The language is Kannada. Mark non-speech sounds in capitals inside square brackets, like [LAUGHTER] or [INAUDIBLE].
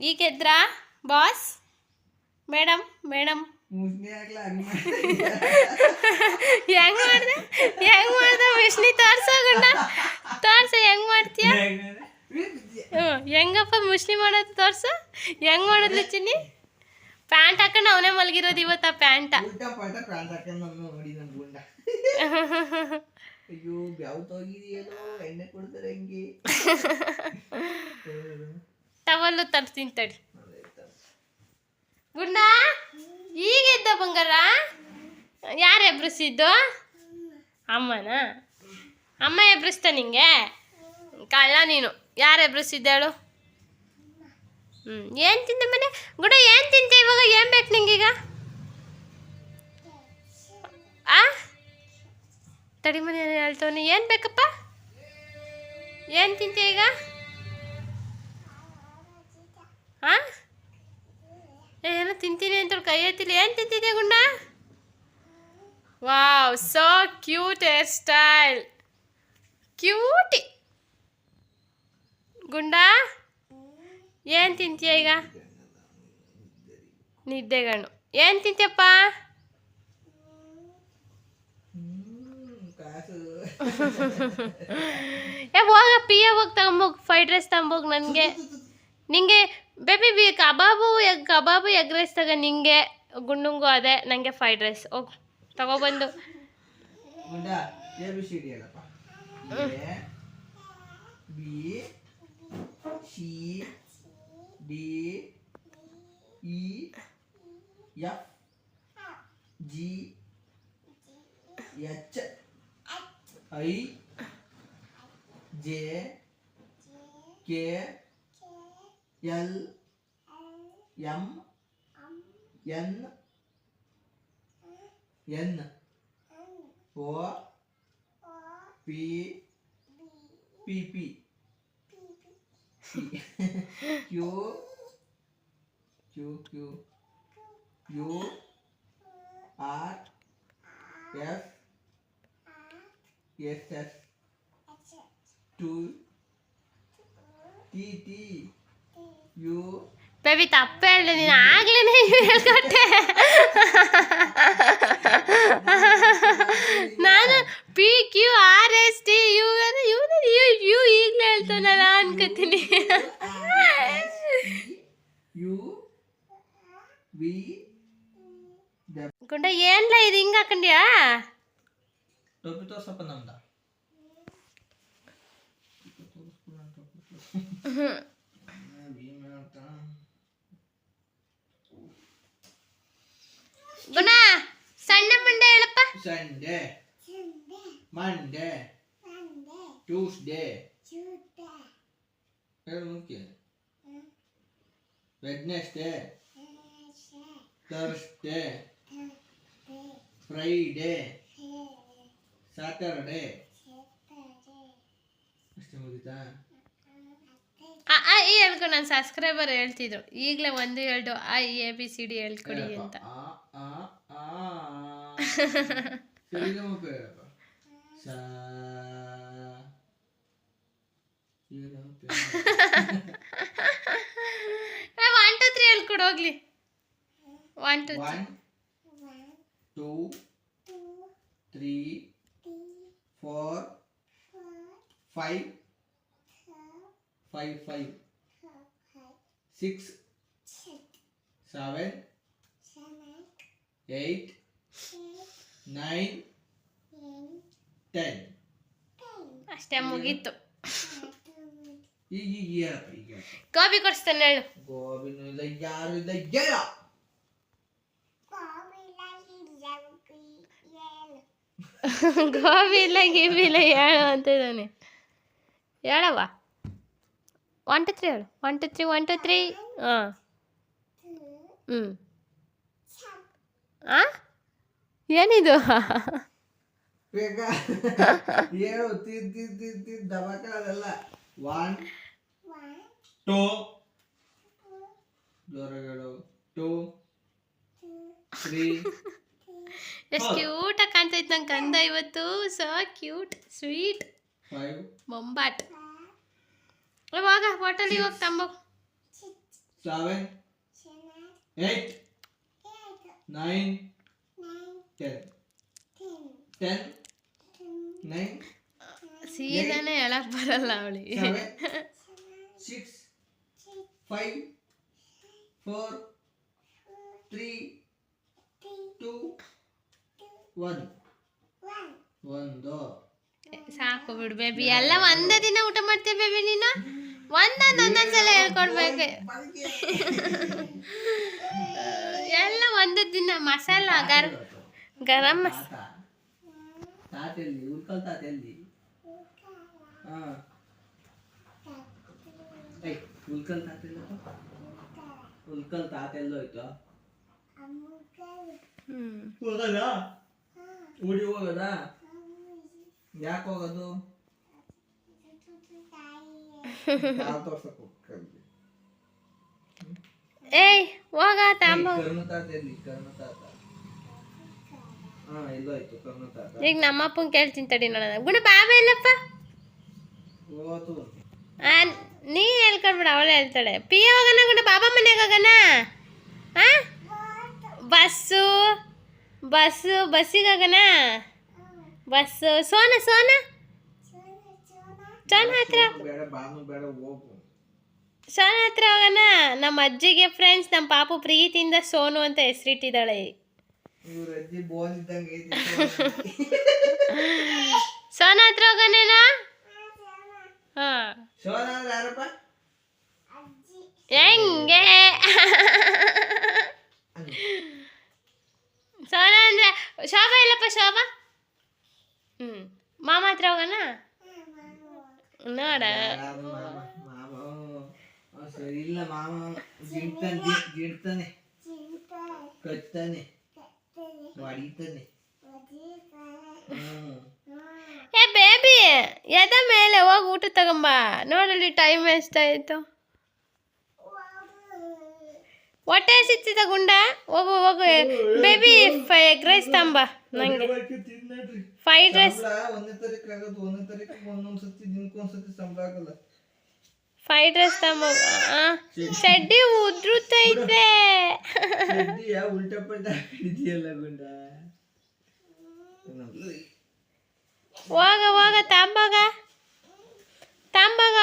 ಎದ್ರಾ ಬಾಸ್? ಮೇಡಮ್ ಮೇಡಮ್ ಹಂಗ್ [LAUGHS] ಮಾಡ್ದೆ? ಹೆಂಗ್ ಮಾಡ್ದೆ? ಮುಷ್ಣಿ ತೋರ್ಸೋಗಣ್ಣ ತೋರ್ಸ ಹೆಂಗ್ ಮಾಡ್ತೀಯ? ಹೆಂಗಪ್ಪ ಮುಷ್ಣಿ ಮಾಡೋದು ತೋರ್ಸು? ಹೆಂಗ್ ಮಾಡೋದು ಚಿನ್ನಿ? ಪ್ಯಾಂಟ್ ಹಾಕೊಂಡು ಅವನೇ ಮಲಗಿರೋದು ಇವತ್ತ ಪ್ಯಾಂಟ. [LAUGHS] ಅಯ್ಯೋ ಬ್ಯಾವ್ ಎಣ್ಣೆ ಕೊಡ್ತಾರೆ ಹೆಂಗೆ? [LAUGHS] ಟವಲ್ಲು ತರ್ತೀನಿ ತಡಿ ಗುಂಡ ಈಗ ಇದ್ದ ಬಂಗಾರ? ಯಾರು ಎಬ್ರಿಸಿದ್ದು? ಅಮ್ಮನ? ಅಮ್ಮ ಎಬ್ರಿಸ್ತ ನಿಂಗೆ? ಕಳ್ಳ ನೀನು. ಯಾರು ಎಬ್ರಿಸಿದ್ದಾಳು ಹ್ಞೂ ಏನು ತಿಂತ ಮನೆ? ಗುಡ ಏನು ತಿಂತ ಇವಾಗ? ಏನು ಬೇಕು ನಿಂಗೀಗ? ಆ? ತಡಿ ಮನೆ ಹೇಳ್ತವನು. ಏನು ಬೇಕಪ್ಪ? ಏನು ತಿಂತೆ ಈಗ? ಹಾಂ ಏನೋ ತಿಂತೀನಿ ಅಂತ ಕೈ ಎತ್ತಿಲ್ಲ. ಏನು ತಿಂತಿದ್ಯಾ ಗುಂಡ? Wow so cute hair style cutie ಗುಂಡ ಏನು ತಿಂತೀಯ ಈಗ? ನಿದ್ದೆಗಣ್ಣು. ಏನು ತಿಂತೀಯಪ್ಪ? ಏ ಹೋಗ ಪಿಯ ಹೋಗಿ ತಗೊಂಬೋಗಿ ಫ್ರೈಡ್ ರೈಸ್ ತಗೊಂಬೋಗಿ ನನಗೆ. ನಿಂಗೆ ಬೇಬಿ ಬಿ ಕಬಾಬು ಎಗ್ ಕಬಾಬು ಎಗ್ ರೈಸ್ ತಗ ನಿಂಗೆ ಗುಂಡುಂಗು ಅದೇ ನನಗೆ ಫ್ರೈಡ್ ರೈಸ್ ಹೋಗ್ ತಗೊಬಂದು ಗುಂಡ ಎ ಬಿ ಸಿ ಡಿ ಹೇಳಪ್ಪ A B C D E F G H I J K L M N N O P P P Q Q Q U R S S S two T T you baby ತಪ್ಪೇ ಹೇಳಿದೆ ನೀನು ಆಗ್ಲೇ ಹೇಳ್ಕೊಟ್ಟೆ ನಾನು P Q R S T U ಅಂದ್ರೆ ಇವನು ಯು ಯು ಈಗಲೇ ಹೇಳ್ತಾನಲ್ಲ ಅನ್ಕೋತೀನಿ ಯು ವಿ ಗುಂಡ ಏನ್ಲ ಇದು ಹಿಂಗೆ ಹಾಕೊಂಡ್ಯಾ ಟೋಪಿ ತೋರ್ಸಪ್ಪ ನಮ್ದ ಗುಣ ಸಣ್ಣ ಮಂಡೆ ಹೇಳಪ್ಪ. Sunday. Monday. Tuesday. Wednesday. Thursday. Friday. Saturday. ಅಷ್ಟೇ ಮುಗಿತಾ? ಆ ಆ ಈ ಹೇಳ್ಕೊ ನನ್ನ ಸಬ್ಸ್ಕ್ರೈಬರ್ ಹೇಳ್ತಿದ್ರು ಈಗಲೇ ಒಂದು ಎರಡು ಆ ಎ ಬಿ ಸಿ ಡಿ ಹೇಳ್ಕೊಡಿ ಅಂತ. ಸರಿಗಮಪ ಹೇಳಪ್ಪ ಸಾ ಸರಿಗಮಪ ಒನ್ ಟು ತ್ರೀ ಹೇಳ್ಕೊಡು ಹೋಗ್ಲಿ one two one two three four five five five six seven eight nine ten ಅಷ್ಟೇ ಮುಗೀತು. ಈಗ ಈಗ ಹೇಳಪ್ಪ ಈಗ. ಗೋಬಿ ಕೊಡಿಸ್ತಾನೆ ಹೇಳು. ಗೋಬಿನೂ ಇಲ್ಲ ಯಾರು ಇಲ್ಲ ಹೇಳ. [LAUGHS] ಗೋಬಿ ಇಲ್ಲ ಗೀಬಿ ಇಲ್ಲ ಹೇಳು ಅಂತ ಇದ್ದಾನೆ. ಹೇಳವ್ವ. ಒನ್ ಟು ತ್ರೀ ಹೇಳು. One two three one two three ಹಾಂ ಹ್ಞೂ ಆ? ಏನಿದು? ಬೇಗ ಏಳು ತಿದ್ ತಿದ್ ತಿದ್ ತಿದ್ ದಬಾಕಲ್ಲ ಒನ್ ಟೂ ಜೋರಾಗಳು ಟೂ ತ್ರೀ ಎಷ್ಟು ಕ್ಯೂಟಾಗಿ ಕಾಣ್ತೈತೆ ನಂಗೆ ಕಂದ ಇವತ್ತು. ಸೊ ಕ್ಯೂಟ್ ಸ್ವೀಟ್ ಫೈವ್ ಬೊಂಬಾಟ್ ಇವಾಗ ಹೋಟೆಲ್ ಹೋಗಿ ತಂಬೋಗ್ seven eight nine, ten. Ten, nine, ಸೀದಾನೇ ಹೇಳಕ್ ಬರಲ್ಲ ಅವಳಿಗೆ six, five, four, three, two, one. ಒಂದು. ಸಾಕು ಬಿಡು ಬೇಬಿ ಎಲ್ಲ ಒಂದೇ ದಿನ ಊಟ ಮಾಡ್ತೀಯ ಬೇಬಿ ನೀನು? ಒಂದೊಂದು ಒಂದೊಂದು ಸಲ ಹೇಳ್ಕೊಡ್ಬೇಕು. [LAUGHS] ಎಲ್ಲ ಒಂದೇ ದಿನ ಮಸಾಲ ಗರ್ ಗರಂ ಮಸ ತಾತ. ತಾತ ಎಲ್ಲಿ ಉಳ್ಕಲ್ ತಾತ ಎಲ್ಲಿ ಹಾ. ಏಯ್ ಉಳ್ಕಲ್ ತಾತ ಎಲ್ಲಪ್ಪ ಉಳ್ಕಲ್ ತಾತ ಎಲ್ಲೋಯ್ತು ಹ್ಮ್. ಹೋಗದ ಊರಿಗೆ ಹೋಗೋದಾ ಯಾಕೆ ಹೋಗೋದು? ಕಾಲ್ ತೋರ್ಸಕ್ ಹೋಗ್ಕಲ್ವಿ. ಏಯ್ ಹೋಗ ತಾಂಬ ಕರ್ಣ ತಾತ ಎಲ್ಲಿ ಕರ್ಮ ತಾತ. ಹಾ ನಮ್ಮ ಅಪ್ಪನ ಈಗ ಕೇಳ್ತೀನಿ ತಡಿ ನೋಡೋಣ. ಗುಣ ಬಾಬಾ ಇಲ್ಲಪ್ಪ? ನೀ ಹೇಳ್ಕೊಡ್ಬಿಡ ಅವಳು ಹೇಳ್ತಾಳೆ. ಪಿ ಹೋಗೋಣ ಗುಣ ಬಾಬಾ ಮನೆಗೆ ಹೋಗೋಣ? ಆ? ಬಸ್ಸು ಬಸ್ಸು ಬಸ್ಸಿಗೆ ಹೋಗೋಣ? ಬಸ್ಸು ಸೋನ ಸೋನ? ಸೋನ ಹತ್ರ. ಸೋನ ಹತ್ರ ಹೋಗೋಣ? ನಮ್ಮ ಅಜ್ಜಿಗೆ ಫ್ರೆಂಡ್ಸ್ ನಮ್ಮ ಪಾಪು ಪ್ರೀತಿಯಿಂದ ಸೋನು ಅಂತ ಹೆಸರಿಟ್ಟಿದ್ದಾಳೆ. ಇವ್ರ ಅಜ್ಜಿ ಇದ್ದಂಗೆ ಐತಿ [LAUGHS] ಸೋನ ಹತ್ರ ಹೋಗೋಣ ಅಂದ್ರೆ ಯಾರಪ್ಪ? ಹೆಂಗೆ? [LAUGHS] ಸೋನಾ ಅಂದ್ರೆ ಶೋಭಾ ಇಲ್ಲಪ್ಪ ಶೋಭಾ? ಹ್ಮ್. ಮಾಮ ಹತ್ರ ಹೋಗೋಣ? ನೋಡ. ಇಲ್ಲ ಮಾಮ. ಜಿಡ್ತಾನೆ ಜಿಡ್ತಾನೆ ಕಚ್ತಾನೆ ಹೊಡಿತಾನೆ ಏ ಬೇಬಿ ಎದ ಮೇಲೆ ಹೋಗಿ ಊಟ ತಗೊಂಬ ನೋಡಲಿ ಟೈಮ್ ಎಷ್ಟಾಯ್ತು ಹೊಟ್ಟೆ ಸಿಕ್ತಿದ ಗುಂಡ ಹೋಗು ಹೋಗು ಬೇಬಿ ಎಗ್ ರೈಸ್ ತಂಬ ನಂಗೆ ಫ್ರೈಡ್ ರೈಸ್ ಒಂದನೇ ತಾರೀಕು ಆಗೋದು ಒಂದನೇ ತಾರೀಕು ಒಂದೊಂದು ಸತಿ ದಿನಕ್ಕೊಂದ್ ಸತಿ ಸಂಬಳ ಆಗಲ್ಲ ಫ್ರೈಡ್ ರೈಸ್ ಆ, ಚಡ್ಡಿ ಉದ್ರುತ್ತೈತೆ ಚಡ್ಡಿಯ ಉಲ್ಟಾ ಪಲ್ಟಾ ಹಿಡಿದಿಯಲ್ಲ ಗುಂಡ. ಹೋಗ ಹೋಗ ತಾಂಬಾಗ. ತಾಂಬಾಗ.